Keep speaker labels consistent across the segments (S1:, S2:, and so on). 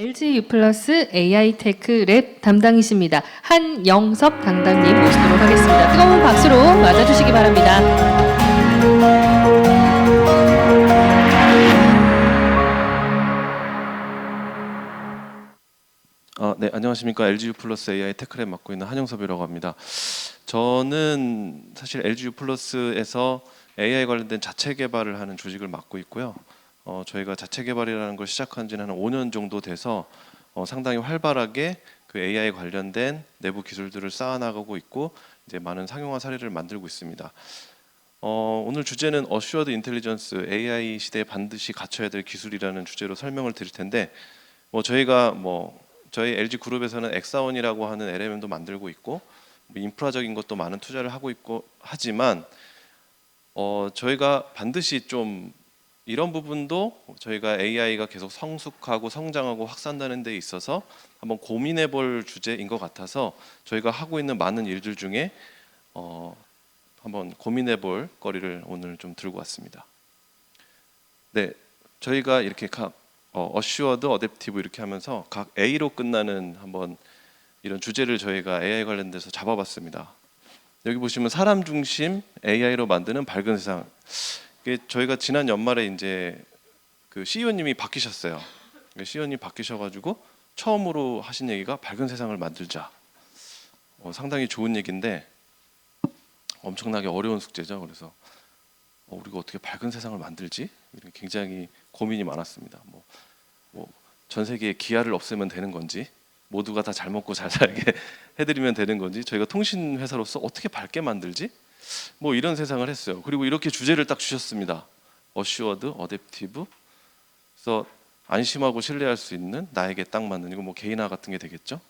S1: LG U AI 테크 랩 담당이십니다. 한영섭 담당님 모시도록 하겠습니다. 뜨거운 박수로 맞아주시기 바랍니다.
S2: 아, 네, 안녕하십니까. LGU 플러스 AI 테크랩 맡고 있는 한영섭이라고 합니다. 저는 사실 LGU 플러스에서 AI 관련된 자체 개발을 하는 조직을 맡고 있고요. 어, 저희가 자체 개발이라는 걸 시작한 지는 한 5년 정도 돼서 어, 상당히 활발하게 그 AI 관련된 내부 기술들을 쌓아나가고 있고 이제 많은 상용화 사례를 만들고 있습니다. 어, 오늘 주제는 어슈어드 인텔리전스 AI 시대에 반드시 갖춰야 될 기술이라는 주제로 설명을 드릴 텐데 뭐 저희가 뭐 저희 LG 그룹에서는 엑사원이라고 하는 LMM도 만들고 있고 뭐 인프라적인 것도 많은 투자를 하고 있고 하지만 어 저희가 반드시 좀 이런 부분도 저희가 AI가 계속 성숙하고 성장하고 확산되는 데 있어서 한번 고민해 볼 주제인 것 같아서 저희가 하고 있는 많은 일들 중에 어 한번 고민해 볼 거리를 오늘 좀 들고 왔습니다. 네, 저희가 이렇게 각 어, 어슈어드, 어댑티브 이렇게 하면서 각 A로 끝나는 한번 이런 주제를 저희가 AI 관련돼서 잡아봤습니다. 여기 보시면 사람 중심 AI로 만드는 밝은 세상. 이게 저희가 지난 연말에 이제 그 CEO님이 바뀌셨어요. CEO님 바뀌셔가지고 처음으로 하신 얘기가 밝은 세상을 만들자. 어, 상당히 좋은 얘기인데 엄청나게 어려운 숙제죠. 그래서 어, 우리가 어떻게 밝은 세상을 만들지? 굉장히 고민이 많았습니다. 뭐, 뭐 전 세계에 기아를 없애면 되는 건지, 모두가 다 잘 먹고 잘 살게 해드리면 되는 건지, 저희가 통신 회사로서 어떻게 밝게 만들지? 뭐 이런 세상을 했어요. 그리고 이렇게 주제를 딱 주셨습니다. 어슈어드, 어댑티브. 그래서 안심하고 신뢰할 수 있는 나에게 딱 맞는 이거 뭐 개인화 같은 게 되겠죠.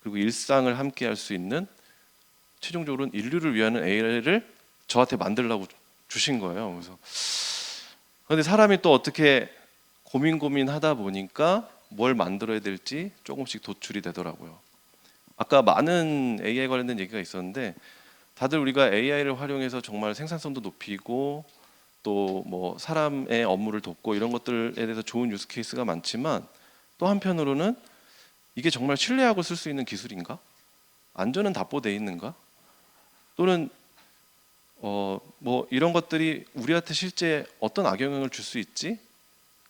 S2: 그리고 일상을 함께 할 수 있는 최종적으로는 인류를 위한 AI를 저한테 만들라고 주신 거예요. 그래서 근데 사람이 또 어떻게 고민 고민하다 보니까 뭘 만들어야 될지 조금씩 도출이 되더라고요. 아까 많은 AI 관련된 얘기가 있었는데 다들 우리가 AI를 활용해서 정말 생산성도 높이고 또 뭐 사람의 업무를 돕고 이런 것들에 대해서 좋은 유스 케이스가 많지만 또 한편으로는 이게 정말 신뢰하고 쓸 수 있는 기술인가? 안전은 답보돼 있는가? 또는 어 뭐 이런 것들이 우리한테 실제 어떤 악영향을 줄 수 있지?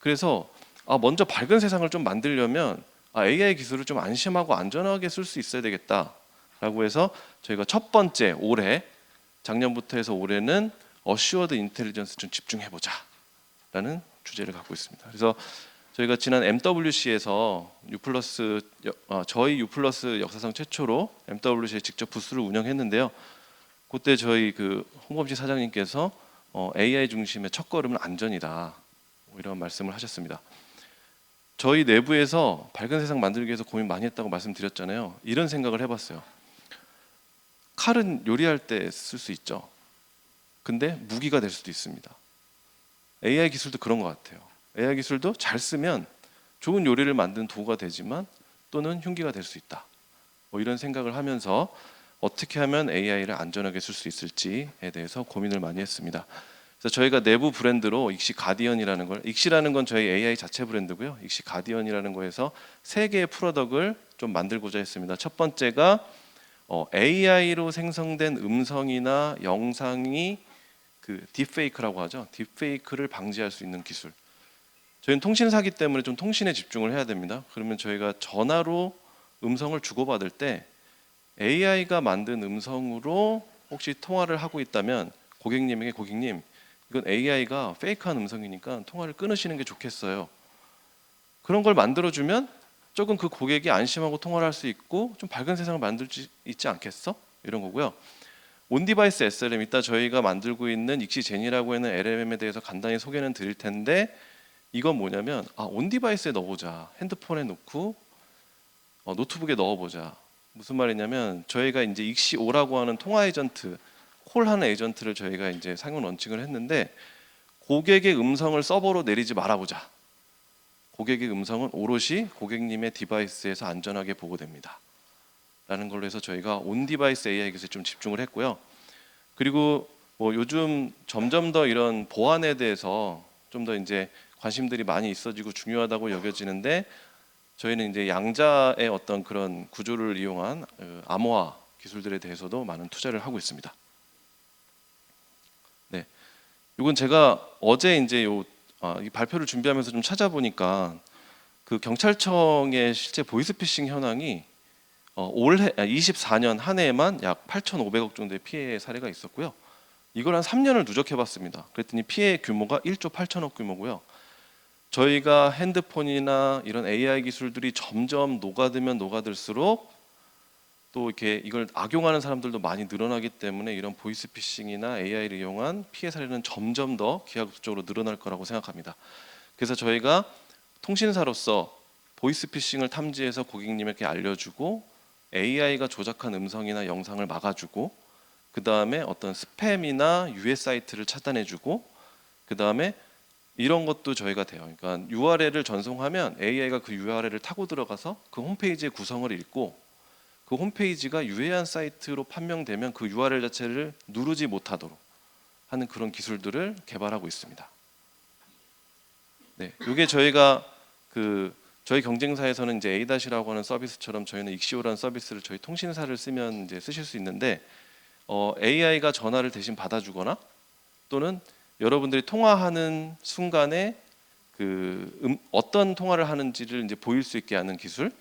S2: 그래서 아 먼저 밝은 세상을 좀 만들려면 아, AI 기술을 좀 안심하고 안전하게 쓸 수 있어야 되겠다 라고 해서 저희가 첫 번째 올해 작년부터 해서 올해는 어슈어드 인텔리전스 좀 집중해 보자 라는 주제를 갖고 있습니다. 그래서 저희가 지난 MWC에서 U 플러스 어, 저희 U 플러스 역사상 최초로 MWC에 직접 부스를 운영했는데요. 그때 저희 그 홍범식 사장님께서 어, AI 중심의 첫 걸음은 안전이다 뭐 이런 말씀을 하셨습니다. 저희 내부에서 밝은 세상 만들기 위해서 고민 많이 했다고 말씀드렸잖아요. 이런 생각을 해봤어요. 칼은 요리할 때 쓸 수 있죠. 근데 무기가 될 수도 있습니다. AI 기술도 그런 것 같아요. AI 기술도 잘 쓰면 좋은 요리를 만드는 도구가 되지만 또는 흉기가 될 수 있다. 뭐 이런 생각을 하면서 어떻게 하면 AI를 안전하게 쓸 수 있을지에 대해서 고민을 많이 했습니다. 그래서 저희가 내부 브랜드로 익시 가디언이라는 걸 익시라는 건 저희 AI 자체 브랜드고요. 익시 가디언이라는 거에서 세 개의 프로덕을 좀 만들고자 했습니다. 첫 번째가 어, AI로 생성된 음성이나 영상이 그 딥페이크라고 하죠. 딥페이크를 방지할 수 있는 기술. 저희는 통신사기 때문에 좀 통신에 집중을 해야 됩니다. 그러면 저희가 전화로 음성을 주고받을 때 AI가 만든 음성으로 혹시 통화를 하고 있다면 고객님에게 고객님 이건 AI가 페이크한 음성이니까 통화를 끊으시는 게 좋겠어요. 그런 걸 만들어주면 조금 그 고객이 안심하고 통화를 할 수 있고 좀 밝은 세상을 만들 수 있지 않겠어? 이런 거고요. 온디바이스 SLM 이따 저희가 만들고 있는 익시젠이라고 하는 LLM에 대해서 간단히 소개는 드릴 텐데 이건 뭐냐면 아 온디바이스에 넣어보자 핸드폰에 놓고 어, 노트북에 넣어보자 무슨 말이냐면 저희가 이제 익시5라고 하는 통화 에이전트 콜하는 에이전트를 저희가 이제 상용 런칭을 했는데 고객의 음성을 서버로 내리지 말아보자. 고객의 음성은 오롯이 고객님의 디바이스에서 안전하게 보고됩니다. 라는 걸로 해서 저희가 온 디바이스 AI 기술에 좀 집중을 했고요. 그리고 뭐 요즘 점점 더 이런 보안에 대해서 좀 더 이제 관심들이 많이 있어지고 중요하다고 여겨지는데 저희는 이제 양자의 어떤 그런 구조를 이용한 어, 암호화 기술들에 대해서도 많은 투자를 하고 있습니다. 네, 이건 제가 어제 이제 요 아, 이 발표를 준비하면서 좀 찾아보니까 그 경찰청의 실제 보이스피싱 현황이 어, 올해 아, 24년 한 해에만 약 8,500억 정도의 피해 사례가 있었고요. 이걸 한 3년을 누적해봤습니다. 그랬더니 피해 규모가 1조 8천억 규모고요. 저희가 핸드폰이나 이런 AI 기술들이 점점 녹아들면 녹아들수록 또 이렇게 이걸 악용하는 사람들도 많이 늘어나기 때문에 이런 보이스피싱이나 AI를 이용한 피해 사례는 점점 더 기하급수적으로 늘어날 거라고 생각합니다. 그래서 저희가 통신사로서 보이스피싱을 탐지해서 고객님에게 알려주고 AI가 조작한 음성이나 영상을 막아주고 그 다음에 어떤 스팸이나 유해 사이트를 차단해주고 그 다음에 이런 것도 저희가 돼요. 그러니까 URL을 전송하면 AI가 그 URL을 타고 들어가서 그 홈페이지의 구성을 읽고 그 홈페이지가 유해한 사이트로 판명되면 그 URL 자체를 누르지 못하도록 하는 그런 기술들을 개발하고 있습니다. 네, 이게 저희가 그 저희 경쟁사에서는 이제 A-라고 하는 서비스처럼 저희는 익시오라는 서비스를 저희 통신사를 쓰면 이제 쓰실 수 있는데 어, AI가 전화를 대신 받아주거나 또는 여러분들이 통화하는 순간에 그 음, 어떤 통화를 하는지를 이제 보일 수 있게 하는 기술.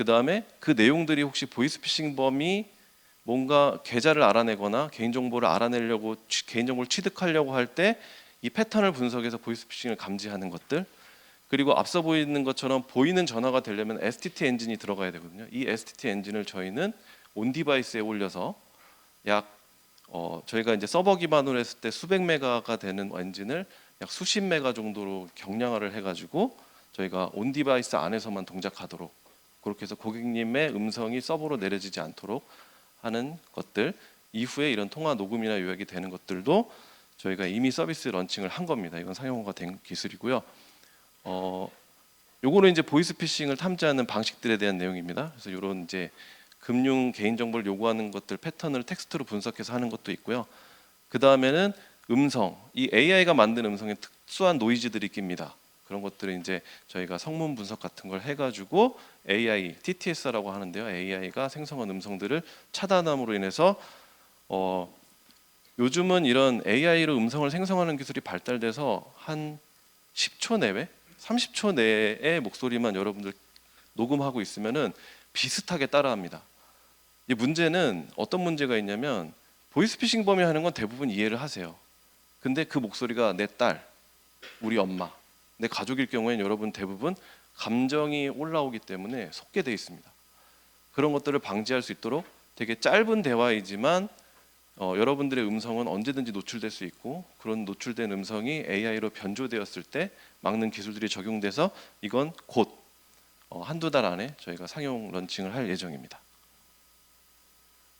S2: 그 다음에 그 내용들이 혹시 보이스피싱범이 뭔가 계좌를 알아내거나 개인 정보를 알아내려고 취- 개인 정보를 취득하려고 할 때 이 패턴을 분석해서 보이스피싱을 감지하는 것들. 그리고 앞서 보이는 것처럼 보이는 전화가 되려면 STT 엔진이 들어가야 되거든요. 이 STT 엔진을 저희는 온 디바이스에 올려서 약 어, 저희가 이제 서버 기반으로 했을 때 수백 메가가 되는 엔진을 약 수십 메가 정도로 경량화를 해가지고 저희가 온 디바이스 안에서만 동작하도록 그렇게 해서 고객님의 음성이 서버로 내려지지 않도록 하는 것들 이후에 이런 통화 녹음이나 요약이 되는 것들도 저희가 이미 서비스 런칭을 한 겁니다. 이건 상용화가 된 기술이고요. 어, 요거는 이제 보이스피싱을 탐지하는 방식들에 대한 내용입니다. 그래서 이런 이제 금융 개인 정보를 요구하는 것들 패턴을 텍스트로 분석해서 하는 것도 있고요. 그 다음에는 음성, 이 AI가 만든 음성에 특수한 노이즈들이 낍니다. 그런 것들을 이제 저희가 성문 분석 같은 걸 해가지고 AI, TTS라고 하는데요. AI가 생성한 음성들을 차단함으로 인해서 어, 요즘은 이런 AI로 음성을 생성하는 기술이 발달돼서 한 10초 내외, 30초 내의 목소리만 여러분들 녹음하고 있으면은 비슷하게 따라합니다. 이 문제는 어떤 문제가 있냐면 보이스피싱 범이 하는 건 대부분 이해를 하세요. 근데 그 목소리가 내 딸, 우리 엄마, 내 가족일 경우에는 여러분 대부분 감정이 올라오기 때문에 속게 돼 있습니다. 그런 것들을 방지할 수 있도록 되게 짧은 대화이지만 어, 여러분들의 음성은 언제든지 노출될 수 있고 그런 노출된 음성이 AI로 변조되었을 때 막는 기술들이 적용돼서 이건 곧 어, 한두 달 안에 저희가 상용 런칭을 할 예정입니다.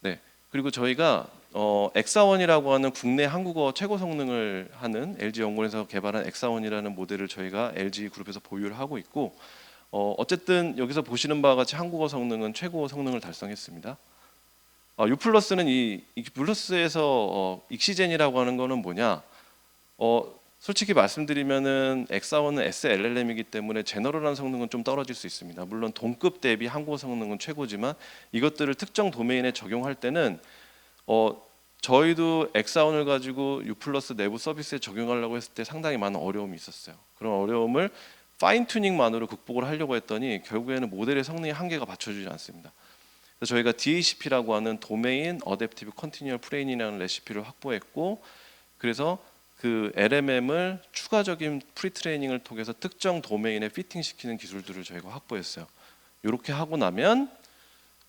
S2: 네. 그리고 저희가 어, 엑사원이라고 하는 국내 한국어 최고 성능을 하는 LG 연구원에서 개발한 엑사원이라는 모델을 저희가 LG 그룹에서 보유를 하고 있고 어, 어쨌든 여기서 보시는 바와 같이 한국어 성능은 최고 성능을 달성했습니다. 어, U 플러스는 이, 이 플러스에서 어, 익시젠이라고 하는 거는 뭐냐? 어, 솔직히 말씀드리면은 엑사원은 SLLM이기 때문에 제너럴한 성능은 좀 떨어질 수 있습니다. 물론 동급 대비 한국어 성능은 최고지만 이것들을 특정 도메인에 적용할 때는 어, 저희도 엑사원을 가지고 U 플러스 내부 서비스에 적용하려고 했을 때 상당히 많은 어려움이 있었어요. 그런 어려움을 파인 튜닝만으로 극복을 하려고 했더니 결국에는 모델의 성능이 한계가 받쳐주지 않습니다. 그래서 저희가 DACP라고 하는 도메인 어댑티브 컨티뉴얼 프레인이라는 레시피를 확보했고 그래서 그 LMM을 추가적인 프리트레이닝을 통해서 특정 도메인에 피팅시키는 기술들을 저희가 확보했어요. 이렇게 하고 나면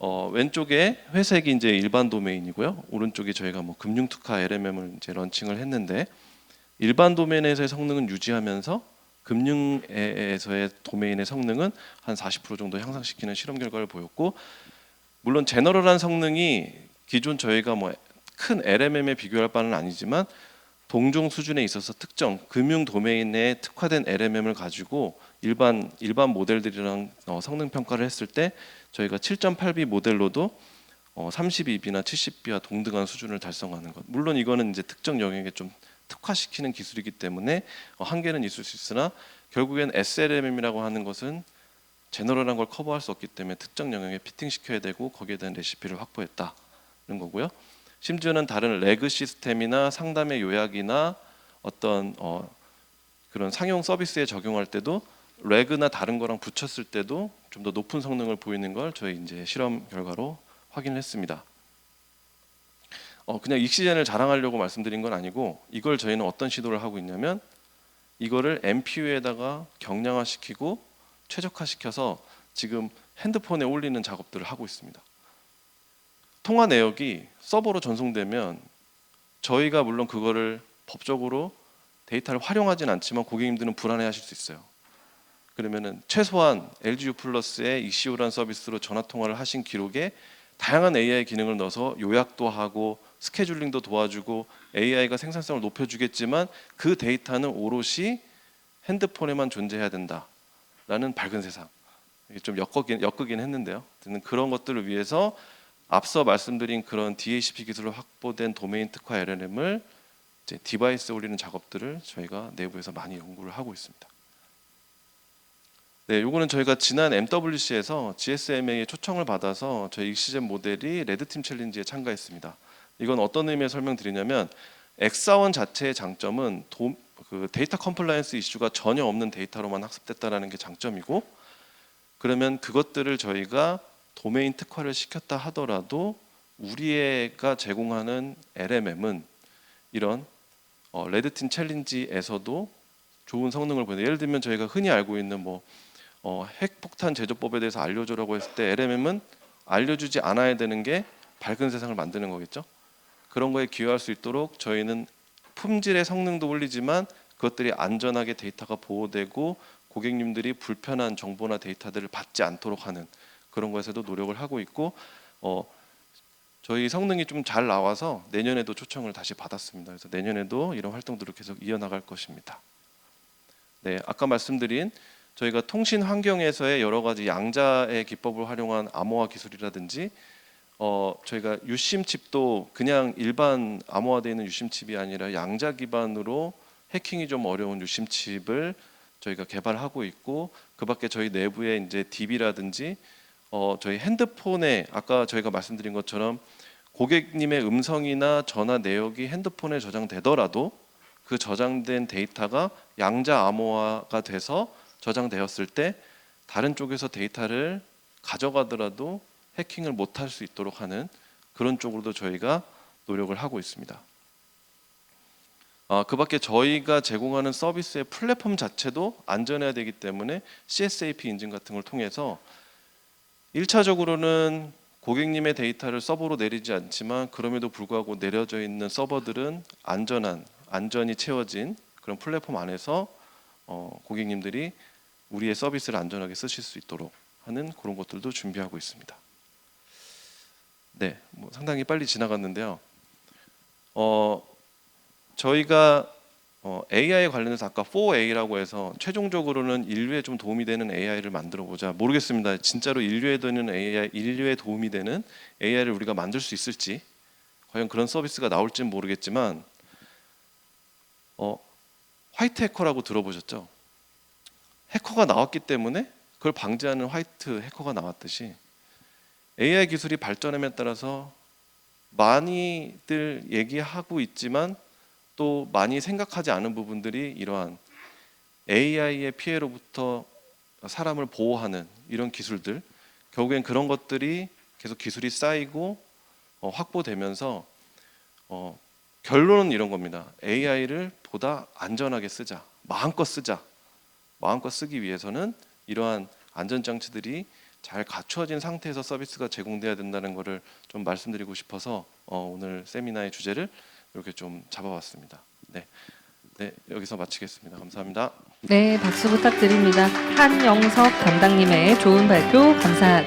S2: 어, 왼쪽에 회색이 이제 일반 도메인이고요. 오른쪽이 저희가 뭐 금융 특화 LMM을 이제 런칭을 했는데 일반 도메인에서의 성능은 유지하면서 금융에서의 도메인의 성능은 한 40% 정도 향상시키는 실험 결과를 보였고 물론 제너럴한 성능이 기존 저희가 뭐 큰 LMM에 비교할 바는 아니지만 동종 수준에 있어서 특정 금융 도메인에 특화된 LMM을 가지고 일반 일반 모델들이랑 어, 성능 평가를 했을 때 저희가 7.8B 모델로도 어, 32B나 70B와 동등한 수준을 달성하는 것. 물론 이거는 이제 특정 영역에 좀 특화시키는 기술이기 때문에 어, 한계는 있을 수 있으나 결국엔 SLM이라고 하는 것은 제너럴한 걸 커버할 수 없기 때문에 특정 영역에 피팅시켜야 되고 거기에 대한 레시피를 확보했다는 거고요. 심지어는 다른 레그 시스템이나 상담의 요약이나 어떤 어, 그런 상용 서비스에 적용할 때도 레그나 다른 거랑 붙였을 때도 좀 더 높은 성능을 보이는 걸 저희 이제 실험 결과로 확인했습니다. 어, 그냥 익시젠을 자랑하려고 말씀드린 건 아니고 이걸 저희는 어떤 시도를 하고 있냐면 이거를 MPU에다가 경량화시키고 최적화시켜서 지금 핸드폰에 올리는 작업들을 하고 있습니다. 통화 내역이 서버로 전송되면 저희가 물론 그거를 법적으로 데이터를 활용하진 않지만 고객님들은 불안해하실 수 있어요. 그러면은 최소한 LGU 플러스의 ECU라는 서비스로 전화 통화를 하신 기록에 다양한 AI 기능을 넣어서 요약도 하고 스케줄링도 도와주고 AI가 생산성을 높여주겠지만 그 데이터는 오롯이 핸드폰에만 존재해야 된다라는 밝은 세상. 이게 좀 엮이긴, 엮이긴 했는데요. 그런 것들을 위해서 앞서 말씀드린 그런 DHCP 기술로 확보된 도메인 특화 LLM을 이제 디바이스에 올리는 작업들을 저희가 내부에서 많이 연구를 하고 있습니다. 네, 요거는 저희가 지난 MWC에서 GSMA의 초청을 받아서 저희 익시젠 모델이 레드팀 챌린지에 참가했습니다. 이건 어떤 의미에 설명드리냐면 엑사원 자체의 장점은 도, 그 데이터 컴플라이언스 이슈가 전혀 없는 데이터로만 학습됐다라는 게 장점이고 그러면 그것들을 저희가 도메인 특화를 시켰다 하더라도 우리가 제공하는 LMM은 이런 어, 레드팀 챌린지에서도 좋은 성능을 보여요. 예를 들면 저희가 흔히 알고 있는 뭐 어, 핵폭탄 제조법에 대해서 알려줘라고 했을 때 LMM은 알려주지 않아야 되는 게 밝은 세상을 만드는 거겠죠. 그런 거에 기여할 수 있도록 저희는 품질의 성능도 올리지만 그것들이 안전하게 데이터가 보호되고 고객님들이 불편한 정보나 데이터들을 받지 않도록 하는 그런 것에도 노력을 하고 있고 어, 저희 성능이 좀 잘 나와서 내년에도 초청을 다시 받았습니다. 그래서 내년에도 이런 활동들을 계속 이어나갈 것입니다. 네, 아까 말씀드린 저희가 통신 환경에서의 여러 가지 양자의 기법을 활용한 암호화 기술이라든지 어, 저희가 유심 칩도 그냥 일반 암호화되어 있는 유심 칩이 아니라 양자 기반으로 해킹이 좀 어려운 유심 칩을 저희가 개발하고 있고 그밖에 저희 내부에 이제 DB라든지 어, 저희 핸드폰에 아까 저희가 말씀드린 것처럼 고객님의 음성이나 전화 내역이 핸드폰에 저장되더라도 그 저장된 데이터가 양자 암호화가 돼서 저장되었을 때 다른 쪽에서 데이터를 가져가더라도 해킹을 못할 수 있도록 하는 그런 쪽으로도 저희가 노력을 하고 있습니다. 아, 그 밖에 저희가 제공하는 서비스의 플랫폼 자체도 안전해야 되기 때문에 CSAP 인증 같은 걸 통해서 1차적으로는 고객님의 데이터를 서버로 내리지 않지만 그럼에도 불구하고 내려져 있는 서버들은 안전한 안전이 채워진 그런 플랫폼 안에서 어, 고객님들이 우리의 서비스를 안전하게 쓰실 수 있도록 하는 그런 것들도 준비하고 있습니다. 네, 뭐 상당히 빨리 지나갔는데요. 어, 저희가 어, AI 관련해서 아까 4A라고 해서 최종적으로는 인류에 좀 도움이 되는 AI를 만들어 보자. 모르겠습니다. 진짜로 인류에 되는 AI, 인류에 도움이 되는 AI를 우리가 만들 수 있을지, 과연 그런 서비스가 나올지는 모르겠지만, 어, 화이트 해커라고 들어보셨죠? 해커가 나왔기 때문에 그걸 방지하는 화이트 해커가 나왔듯이 AI 기술이 발전함에 따라서 많이들 얘기하고 있지만 또 많이 생각하지 않은 부분들이 이러한 AI의 피해로부터 사람을 보호하는 이런 기술들 결국엔 그런 것들이 계속 기술이 쌓이고 어, 확보되면서 어, 결론은 이런 겁니다. AI를 보다 안전하게 쓰자, 마음껏 쓰자. 마음껏 쓰기 위해서는 이러한 안전 장치들이 잘 갖추어진 상태에서 서비스가 제공돼야 된다는 것을 좀 말씀드리고 싶어서 어, 오늘 세미나의 주제를 이렇게 좀 잡아봤습니다. 네, 네 여기서 마치겠습니다. 감사합니다.
S1: 네, 박수 부탁드립니다. 한영석 담당님의 좋은 발표 감사.